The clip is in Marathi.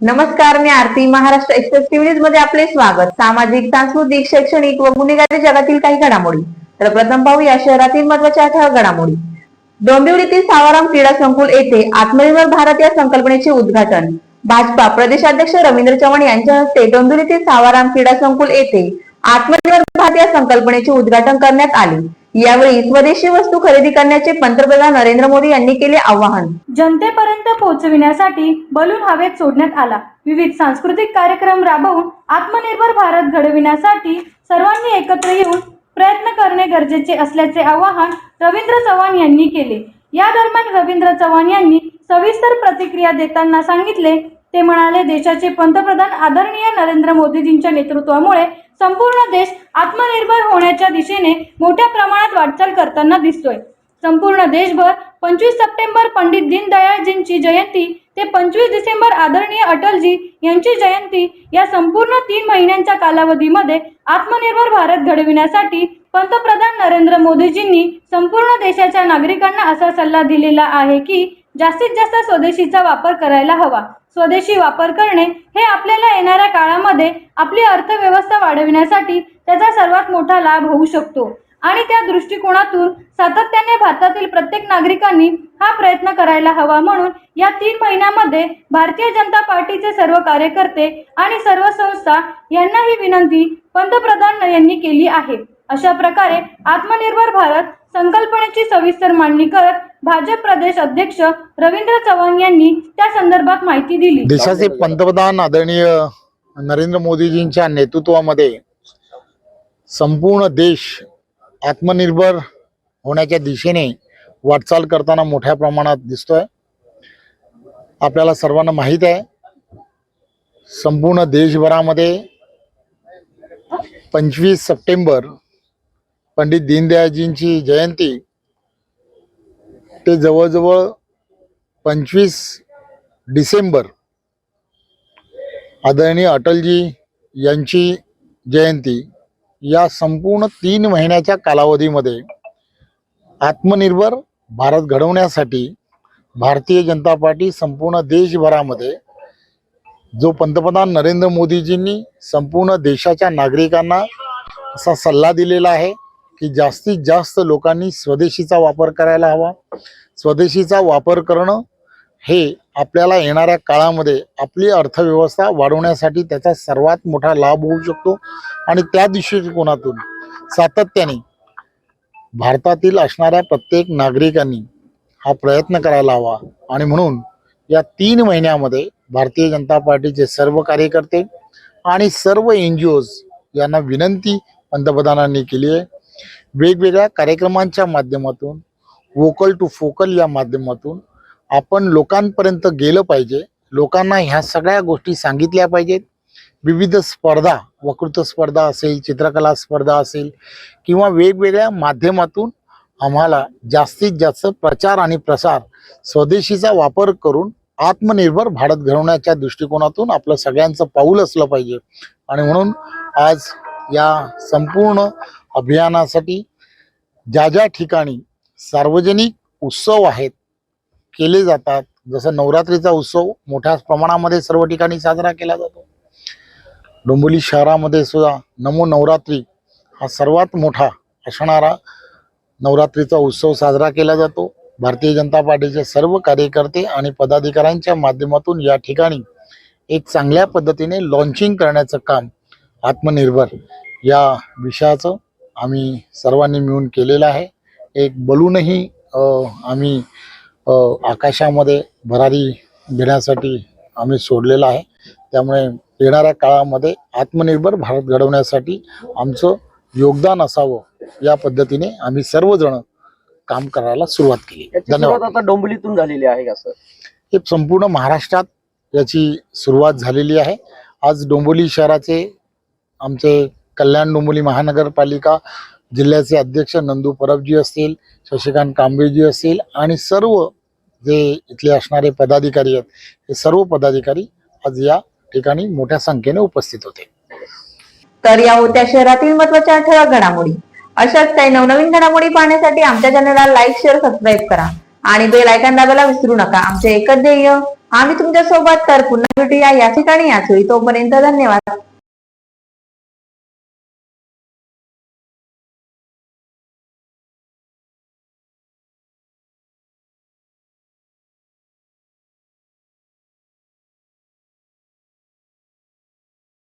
नमस्कार मी आरती. महाराष्ट्र एक्सप्रेस टीव्ही न्यूजमध्ये आपले स्वागत. सामाजिक सांस्कृतिक शैक्षणिक व गुन्हेगारी जगातील काही घडामोडी. तर प्रथम पाहूया शहरातील महत्त्वाच्या ठळक घडामोडी. डोंबिवलीतील सावाराम क्रीडा संकुल येथे आत्मनिर्भर भारत या संकल्पनेचे उद्घाटन. भाजपा प्रदेशाध्यक्ष रवींद्र चव्हाण यांच्या हस्ते डोंबिवलीतील सावाराम क्रीडा संकुल येथे आत्मनिर्भर भारत या संकल्पनेचे उद्घाटन करण्यात आले. यावेळी स्वदेशी वस्तू खरेदी करण्याचे पंतप्रधान नरेंद्र मोदी यांनी केले आवाहन. जनतेपर्यंत पोहोचविण्यासाठी बलून हवेत सोडण्यात आला. विविध सांस्कृतिक कार्यक्रम राबवून आत्मनिर्भर भारत घडविण्यासाठी सर्वांनी एकत्र येऊन प्रयत्न करणे गरजेचे असल्याचे आवाहन रवींद्र चव्हाण यांनी केले. या दरम्यान रवींद्र चव्हाण यांनी सविस्तर प्रतिक्रिया देताना सांगितले ते म्हणाले देशाचे पंतप्रधान आदरणीय नरेंद्र मोदीजींच्या नेतृत्वामुळे संपूर्ण देश आत्मनिर्भर होण्याच्या दिशेने मोठ्या प्रमाणात वाटचाल करताना दिसतोय. संपूर्ण देशभर पंचवीस सप्टेंबर पंडित दीनदयाळजींची जयंती ते पंचवीस डिसेंबर आदरणीय अटलजी यांची जयंती या संपूर्ण तीन महिन्यांच्या कालावधीमध्ये आत्मनिर्भर भारत घडविण्यासाठी पंतप्रधान नरेंद्र मोदीजींनी संपूर्ण देशाच्या नागरिकांना असा सल्ला दिलेला आहे की जास्तीत जास्त स्वदेशीचा वापर करायला हवा. स्वदेशी वापर करणे हे आपल्याला येणाऱ्या काळामध्ये आपली अर्थव्यवस्था वाढविण्यासाठी त्याचा सर्वात मोठा लाभ होऊ शकतो. आणि त्या दृष्टिकोनातून सातत्याने भारतातील प्रत्येक नागरिकांनी हा प्रयत्न करायला हवा म्हणून या तीन महिन्यामध्ये भारतीय जनता पार्टीचे सर्व कार्यकर्ते आणि सर्व संस्था यांना ही विनंती पंतप्रधान यांनी केली आहे. अशा प्रकारे आत्मनिर्भर भारत संकल्पनेची सविस्तर मांडणी करत भाजप प्रदेश अध्यक्ष रवींद्र चव्हाण यांनी त्या संदर्भात माहिती दिली. देशाचे पंतप्रधान आदरणीय नरेंद्र मोदीजींच्या नेतृत्वामध्ये संपूर्ण देश आत्मनिर्भर होण्याच्या दिशेने वाटचाल करताना मोठ्या प्रमाणात दिसतोय. आपल्याला सर्वांना माहीत आहे संपूर्ण देशभरामध्ये पंचवीस सप्टेंबर पंडित दीनदयाळजींची जयंती ते जवळजवळ पंचवीस डिसेंबर आदरणीय अटलजी यांची जयंती या संपूर्ण तीन महिन्याच्या कालावधीमध्ये आत्मनिर्भर भारत घडवण्यासाठी भारतीय जनता पार्टी संपूर्ण देशभरामध्ये जो पंतप्रधान नरेंद्र मोदीजींनी संपूर्ण देशाच्या नागरिकांना असा सल्ला दिलेला आहे की जास्तीत जास्त लोकांनी स्वदेशीचा वापर करायला हवा. स्वदेशीचा वापर करणं हे आपल्याला येणाऱ्या काळामध्ये आपली अर्थव्यवस्था वाढवण्यासाठी त्याचा सर्वात मोठा लाभ होऊ शकतो. आणि त्या दृष्टिकोनातून सातत्याने भारतातील असणाऱ्या प्रत्येक नागरिकांनी हा प्रयत्न करायला हवा. आणि म्हणून या तीन महिन्यामध्ये भारतीय जनता पार्टीचे सर्व कार्यकर्ते आणि सर्व एन जी ओज यांना विनंती पंतप्रधानांनी केली आहे. वेगवेगळ्या कार्यक्रमांच्या माध्यमातून वोकल टू फोकल या माध्यमातून आपण लोकांपर्यंत गेलं पाहिजे. लोकांना ह्या सगळ्या गोष्टी सांगितल्या पाहिजेत. विविध स्पर्धा वक्तृत्व स्पर्धा असेल चित्रकला स्पर्धा असेल किंवा वेगवेगळ्या माध्यमातून आम्हाला जास्तीत जास्त प्रचार आणि प्रसार स्वदेशीचा वापर करून आत्मनिर्भर भारत घडवण्याच्या दृष्टिकोनातून आपलं सगळ्यांचं पाऊल असलं पाहिजे. आणि म्हणून आज या संपूर्ण अभियानासाठी ज्या ज्या ठिकाणी सार्वजनिक उत्सव आहेत केले जातात जसं नवरात्रीचा उत्सव मोठ्या प्रमाणामध्ये सर्व ठिकाणी साजरा केला जातो. डोंबिवली शहरामध्ये सुद्धा नमो नवरात्री हा सर्वात मोठा असणारा नवरात्रीचा उत्सव साजरा केला जातो. भारतीय जनता पार्टीचे सर्व कार्यकर्ते आणि पदाधिकाऱ्यांच्या माध्यमातून या ठिकाणी एक चांगल्या पद्धतीने लॉन्चिंग करण्याचं काम आत्मनिर्भर या विषयाचं आम्ही सर्वांनी मिळून केलेलं आहे. एक बलूनही आम्ही आकाशामध्ये भरारी घेण्यासाठी आम्ही सोडलेलं आहे. त्यामुळे येणाऱ्या काळामध्ये आत्मनिर्भर भारत घडवण्यासाठी आमचं योगदान असावं या पद्धतीने आम्ही सर्वजण काम करायला सुरुवात केली. धन्यवाद. आता डोंबिवलीतून झालेली आहे का सर? हे संपूर्ण महाराष्ट्रात याची सुरुवात झालेली आहे. आज डोंबिवली शहराचे आमचे कल्याण डोंबिवली महानगरपालिका जिल्ह्याचे अध्यक्ष नंदू परबजी असतील शशिकांत कांबळेजी असतील आणि सर्व जे इथले असणारे पदाधिकारी आहेत हे सर्व पदाधिकारी आज या ठिकाणी मोठ्या संख्येने उपस्थित होते. तर या होत्या शहरातील महत्त्वाच्या ठळक घडामोडी. अशाच काही नवनवीन घडामोडी पाहण्यासाठी आमच्या चॅनलला लाईक शेअर सबस्क्राईब करा. आणि बेल आयकॉन दाबायला विसरू नका. आमचे एकच ध्येय आम्ही तुमच्यासोबत तर पुन्हा भेटूया. या ठिकाणी याच वेळी तोपर्यंत धन्यवाद.